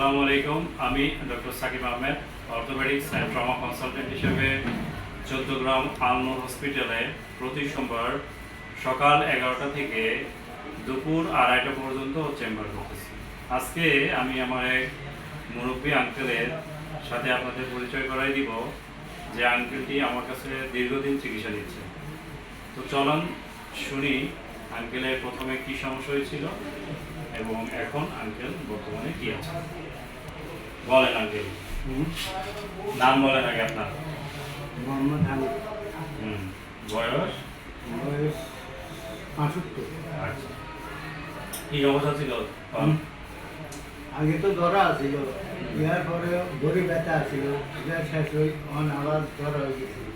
আসসালামু আলাইকুম। আমি doctor Sakib Ahmed, orthopaedics and trauma consultant হিসেবে চোদ্দগ্রাম আলনুর হসপিটালে প্রতি সোমবার সকাল এগারোটা থেকে দুপুর আড়াইটা পর্যন্ত চেম্বার করতেছি। আজকে আমি আমার এক মুরব্বী আঙ্কেলের সাথে আপনাদের পরিচয় করাই দিব, যে আঙ্কেলটি আমার কাছে দীর্ঘদিন চিকিৎসা দিচ্ছে। তো চলুন শুনি আঙ্কেলের প্রথমে কি সমস্যা হয়েছিল এবং এখন আঙ্কেল বর্তমানে কি আছে। বলেন আঙ্কেল। নাম বলেন আগে আপনার। মোহাম্মদ হামিদ হুম বয়স? বয়স পাঁচত্তর। আচ্ছা। কি অবস্থা ছিল? আগে তো ধরা ছিল ইয়ার পরে গড়ি ব্যথা ছিল এটা শেষ হয়ে অন আবার ধরা হয়ে গেছিল।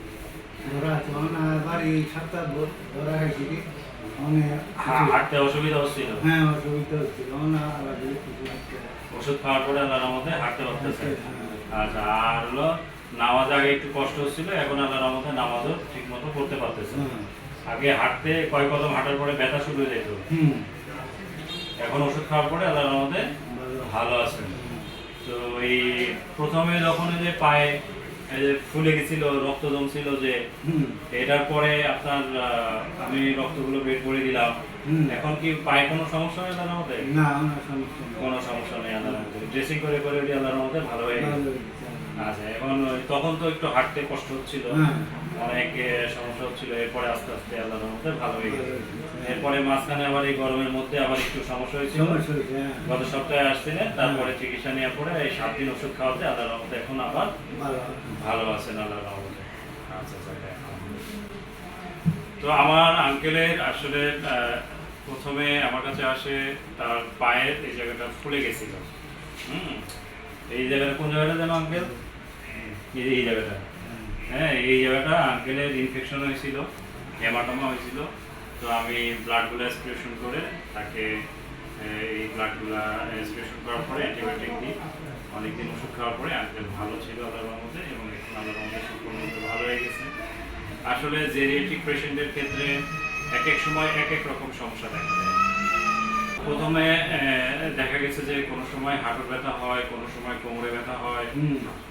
ধরা আছে। অন আবার এই সপ্তাহ ধরা হয়েছিল অনেক হাঁটতে অসুবিধা হচ্ছিল। হ্যাঁ অসুবিধা হচ্ছিল। অন আবার কিছু ওষুধ খাওয়ার পরে আল্লাহর মধ্যে হাঁটতে পারতেছে। আচ্ছা আর হলো নামাজ আগে একটু কষ্ট হচ্ছিল এখন আল্লাহর মধ্যে নামাজও ঠিক মতো করতে পারতেছে। আগে হাঁটতে কয় কদম হাঁটার পরে ব্যথা শুরু হয়ে যেত এখন ওষুধ খাওয়ার পরে আল্লাহর মধ্যে ভালো আছেন তো এই প্রথমে যখন যে পায়ে যে ফুলে গেছিল রক্ত জমছিল যে এটার পরে আপনার আমি রক্তগুলো বের করে দিলাম। এখন কি পায়ে কোনো সমস্যা হয় আল্লাহর মধ্যে? না কোনো সমস্যা নেই। আল্লাহর মধ্যে। ড্রেসিং করে করে ওটি আল্লাহর মধ্যে ভালো হয়ে গেছে আচ্ছা এখন তখন তো একটু হাঁটতে কষ্ট হচ্ছিল। হ্যাঁ। অনেক সমস্যা হচ্ছিল। এরপরে আস্তে আস্তে আল্লাহর মধ্যে ভালো হয়ে গেছে হয়ে। এরপরে মাঝখানে আবার এই গরমের মধ্যে আবার একটু সমস্যা হয়েছিল। হ্যাঁ। গত সপ্তাহে আসছিলেন তারপরে চিকিৎসা নেওয়ার পরে এই সাত দিন ওষুধ খাওয়াতে আল্লাহর রহমতে এখন আবার ভালো আছেন আল্লাহর রহমতে আচ্ছা আচ্ছা তো আমার আঙ্কেলের আসলে প্রথমে আমার কাছে আসে তার পায়ের এই জায়গাটা ফুলে গেছিল। হুম? এই জায়গাটা কোন জায়গাটা যেন আঙ্কেল এই এই জায়গাটা। হ্যাঁ এই জায়গাটা আঙ্কেলের ইনফেকশন হয়েছিল হেমাটোমা হয়েছিল। তো আমি ব্লাডগুলো এক্সপ্রেশন করে তাকে এই ব্লাডগুলো এক্সপ্রেশন করার পরে অ্যান্টিবায়োটিক দিই। অনেকদিন ওষুধ খাওয়ার পরে আঙ্কেল ভালো ছিল আল্লাহর মধ্যে এবং এখন আল্লাহর মধ্যে সম্পূর্ণ ভালো হয়ে গেছে। আসলে জেরিয়াট্রিক পেশেন্টের ক্ষেত্রে এক এক সময় এক এক রকম সমস্যা দেখা দেয়। প্রথমে দেখা গেছে যে কোনো সময় হাঁটুর ব্যথা হয় কোনো সময় কোমরে ব্যথা হয়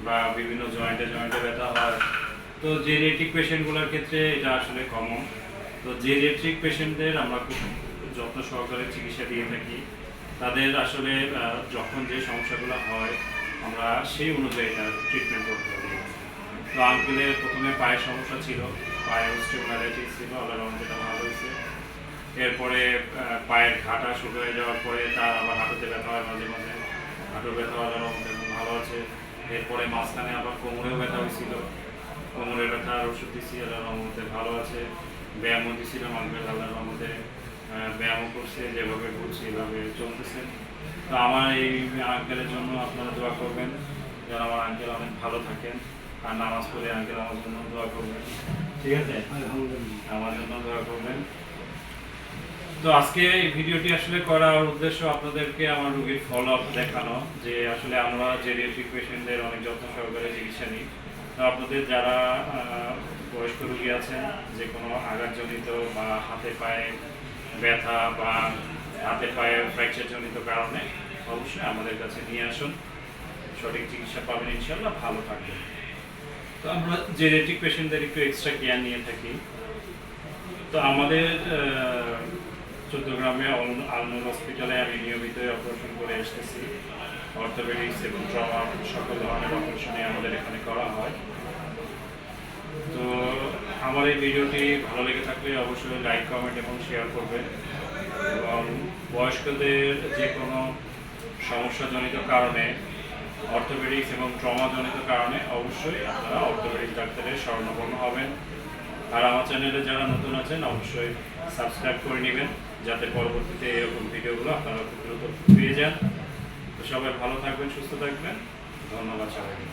বা বিভিন্ন জয়েন্টে জয়েন্টে ব্যথা হয়। তো জেরিয়াট্রিক পেশেন্টগুলোর ক্ষেত্রে এটা আসলে কমন তো জেরিয়াট্রিক পেশেন্টদের আমরা খুব যত্ন সহকারে চিকিৎসা দিয়ে থাকি। তাদের আসলে যখন যে সমস্যাগুলো হয় আমরা সেই অনুযায়ী তার ট্রিটমেন্ট করতে পারি। তো আঙ্কেলের প্রথমে পায়ের সমস্যা ছিল, পায়ে অস্টিওমাইলাইটিস ছিল রহমতে এটা ভালো হয়েছে। এরপরে পায়ের ঘাটা শুরু হয়ে যাওয়ার পরে তার আবার হাঁটুতে ব্যথা হয় মাঝে মাঝে। হাঁটু ব্যথা আল্লাহর রহমতে ভালো আছে। এরপরে মাঝখানে আবার কোমরেও ব্যথা হয়েছিল। কোমরের ব্যথার ওষুধ দিচ্ছি আল্লাহর রহমতে ভালো আছে। ব্যায়ামও দিয়েছিলাম আঙ্কেল আল্লাহর রহমতে ব্যায়ামও করছে, যেভাবে করছে এভাবে চলতেছে। তো আমার এই আঙ্কেলের জন্য আপনারা দোয়া করবেন। যেন আমার আঙ্কেল অনেক ভালো থাকেন। আর নামাজ পড়ে আঙ্কেল আমার জন্য দোয়া করবেন। ঠিক আছে? আমার জন্য দোয়া করবেন। তো আজকে এই ভিডিওটি আসলে করার উদ্দেশ্য আপনাদেরকে আমার রোগীর ফলো আপ দেখানো, যে আসলে আমরা জেরিয়াট্রিক পেশেন্টদের অনেক যত্ন সহকারে চিকিৎসা নিই। তো আপনাদের যারা বয়স্ক রোগী আছেন, যে কোনো আঘাতজনিত বা হাতে পায়ে ব্যথা বা হাতে পায়ে ফ্র্যাকচার জনিত কারণে, অবশ্যই আমাদের কাছে নিয়ে আসুন। সঠিক চিকিৎসা পাবেন ইনশাল্লাহ ভালো থাকবেন। তো আমরা জেনেটিক পেশেন্টদের একটু এক্সট্রা কেয়ার নিয়ে থাকি। তো আমাদের চোদ্দগ্রামে আলনুর হসপিটালে আমি নিয়মিত অপারেশন করে এসেছি অর্থোপেডিক্স এবং ট্রমা সকল ধরনের অপারেশনে আমাদের এখানে করা হয়। তো আমার এই ভিডিওটি ভালো লেগে থাকলে অবশ্যই লাইক কমেন্ট এবং শেয়ার করবেন। এবং বয়স্কদের যে কোনো সমস্যাজনিত কারণে অর্থোপেডিক্স এবং ট্রমাজনিত কারণে অবশ্যই আপনারা অর্থোপেডিক্স ডাক্তারের স্বর্ণপন্ন হবেন। আর আমার চ্যানেলে যারা নতুন আছেন, অবশ্যই সাবস্ক্রাইব করে নেবেন, যাতে পরবর্তীতে এরকম ভিডিওগুলো আপনারা খুব দ্রুত পেয়ে যান। তো সবাই ভালো থাকবেন, সুস্থ থাকবেন। ধন্যবাদ সবাইকে।